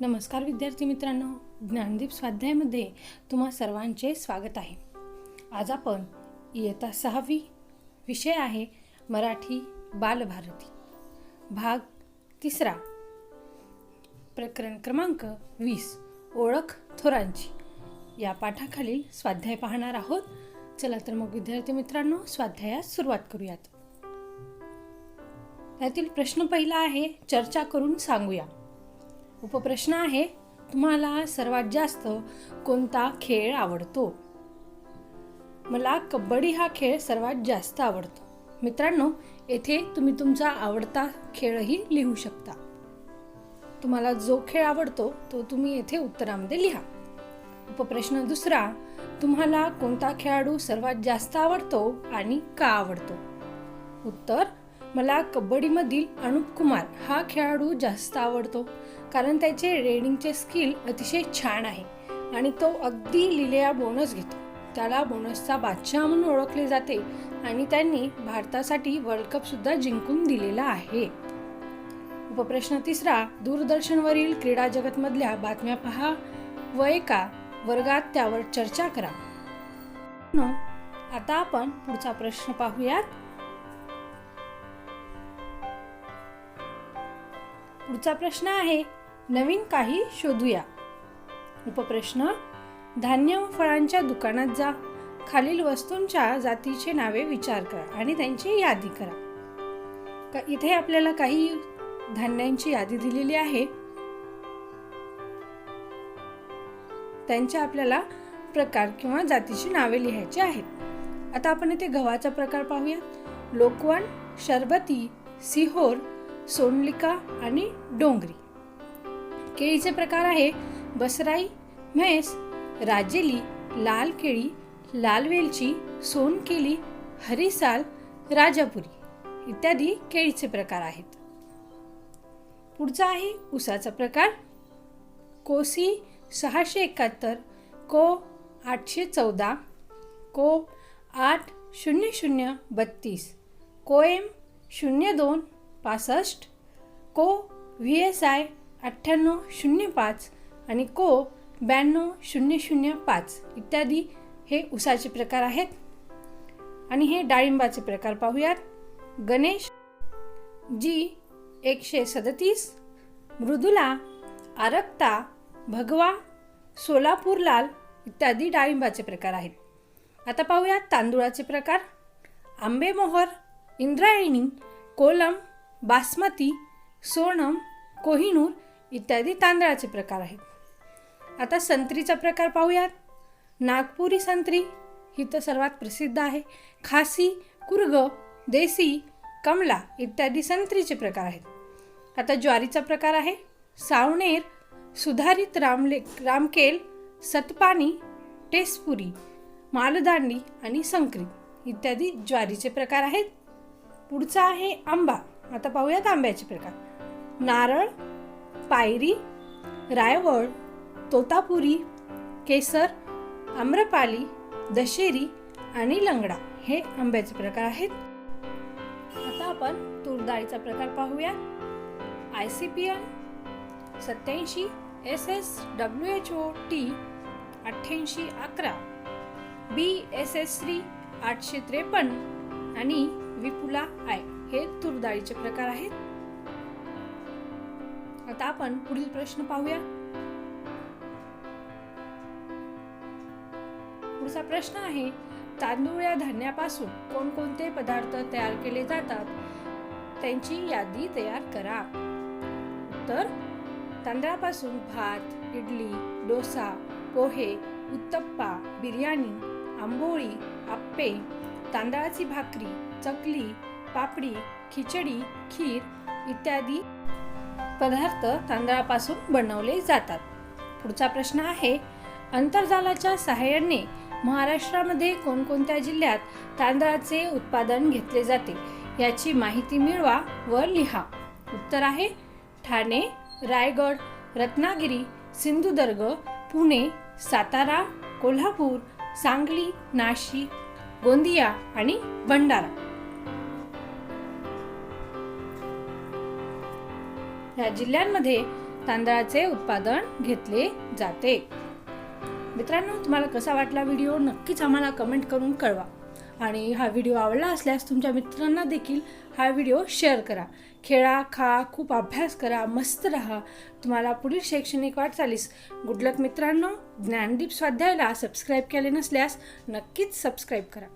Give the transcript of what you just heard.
नमस्कार विद्यार्थी मित्रांनो ज्ञानदीप स्वाध्यायामध्ये तुम्हा सर्वांचे स्वागत आहे. आज आपण इयत्ता सहावी विषय आहे मराठी बालभारती. भाग तिसरा. प्रकरण क्रमांक वीस ओळख थोरांची. या पाठाखालील स्वाध्याय पाहणार आहोत. चला तर मग विद्यार्थी मित्रांनो स्वाध्यायास सुरुवात करूयात. त्यातील प्रश्न पहिला आहे चर्चा करून सांगूया. उपप्रश्न आहे तुम्हाला सर्वात जास्त कोणता खेळ आवडतो? मला कबड्डी हा खेळ सर्वात जास्त आवडतो. मित्रांनो येथे तुम्ही तुमचा आवडता खेळही लिहू शकता. तुम्हाला जो खेळ आवडतो तो तुम्ही येथे उत्तरामध्ये लिहा. उपप्रश्न दुसरा तुम्हाला कोणता खेळाडू सर्वात जास्त आवडतो आणि का आवडतो? उत्तर मला कबड्डीमधील अनुप कुमार हा खेळाडू जास्त आवडतो. कारण त्याचे रेडिंगचे स्किल अतिशय छान आहे. आणि तो अगदी लिलेया बोनस घेतो. त्याला बोनसचा बादशाह म्हणून ओळखले जाते आणि त्यांनी भारतासाठी वर्ल्ड कपसुद्धा जिंकून दिलेला आहे. उपप्रश्न तिसरा दूरदर्शनवरील क्रीडा जगतमधल्या बातम्या पहा. व एका वर्गात त्यावर चर्चा करा. न, आता आपण पुढचा प्रश्न पाहूयात. पुढचा प्रश्न आहे नवीन काही शोधूया. उपप्रश्न धान्य व फळांच्या दुकानात जा. खालील वस्तूंच्या जातीचे नावे विचार करा आणि त्यांची यादी करा. का इथे आपल्याला काही धान्यांची यादी दिलेली आहे. त्यांच्या आपल्याला प्रकार किंवा जातीची नावे लिहायची आहेत. आता आपण इथे गव्हाचा प्रकार पाहूया. लोकवण शरबती सिहोर सोनलिका आणि डोंगरी. केळीचे प्रकार आहे. बसराई म्हैस राजेली लाल केळी लाल वेलची सोनकेली हरिसाल राजापुरी इत्यादी केळीचे प्रकार आहेत. पुढचा आहे उसाचा प्रकार. कोसी सहाशे एकाहत्तर. को आठशे चौदा. को आठ शून्य शून्य बत्तीस. कोएम शून्य दोन पासष्ट. को व्ही एस आय अठ्ठ्याण्णव शून्य पाच आणि को ब्याण्णव शून्य शून्य पाच इत्यादी हे उसाचे प्रकार आहेत. आणि हे डाळिंबाचे प्रकार पाहूयात. गणेश जी एकशे सदतीस मृदुला आरक्ता भगवा सोलापूर लाल इत्यादी डाळिंबाचे प्रकार आहेत. आता पाहूयात तांदूळाचे प्रकार. आंबेमोहर इंद्रायणी कोलम बासमती सोनम कोहिनूर इत्यादी तांदळाचे प्रकार आहेत. आता संत्रीचा प्रकार पाहूयात. नागपुरी संत्री ही तर सर्वात प्रसिद्ध आहे. खासी कुर्ग देसी कमला इत्यादी संत्रीचे प्रकार आहेत. आता ज्वारीचा प्रकार आहे. सावणेर सुधारित रामले रामकेल सतपानी टेसपुरी मालदांडी आणि संकरित इत्यादी ज्वारीचे प्रकार आहेत. पुढचा आहे आंबा. आता पाहूयात आंब्याचे प्रकार. नारळ पायरी रायवळ तोतापुरी केसर आम्रपाली दशेरी आणि लंगडा हे आंब्याचे प्रकार आहेत. आता आपण तूरडाळीचा प्रकार पाहूया. आय सी पी एन सत्याऐंशी S S W H O T अठ्ठ्याऐंशी अकरा बी एस एस श्री आठशे त्रेपन्न आणि विपुला आय हे तूरडाळीचे प्रकार आहेत. आता आपण पुढील प्रश्न पाहूया. पुढचा प्रश्न आहे तांदूळ या धान्यापासून कोणकोणते पदार्थ तयार केले जातात? त्यांची यादी तयार करा. तर तांदळापासून भात इडली डोसा पोहे उत्तप्पा बिर्याणी आंबोळी आप्पे तांदळाची भाकरी चकली पापडी खिचडी खीर इत्यादी पदार्थ तांदळापासून बनवले जातात. पुढचा प्रश्न आहे आंतरजालाच्या सहाय्याने महाराष्ट्रामध्ये कोणकोणत्या जिल्ह्यात तांदळाचे उत्पादन घेतले जाते याची माहिती मिळवा व लिहा. उत्तर आहे ठाणे रायगड रत्नागिरी सिंधुदुर्ग पुणे सातारा कोल्हापूर सांगली नाशिक गोंदिया आणि भंडारा. या जिल्ह्यांमध्ये तांदळाचे उत्पादन घेतले जाते. मित्रांनो तुम्हाला कसा वाटला व्हिडिओ? नक्कीच आम्हाला कमेंट करून कळवा. आणि हा व्हिडिओ आवडला असल्यास तुमच्या मित्रांना देखील हा व्हिडिओ शेअर करा. खेळा खा खूप अभ्यास करा मस्त राहा. तुम्हाला पुढील शैक्षणिक वाटचालीस गुडलक मित्रांनो. ज्ञानदीप स्वाध्यायला सबस्क्राईब केले नसल्यास नक्कीच सबस्क्राईब करा.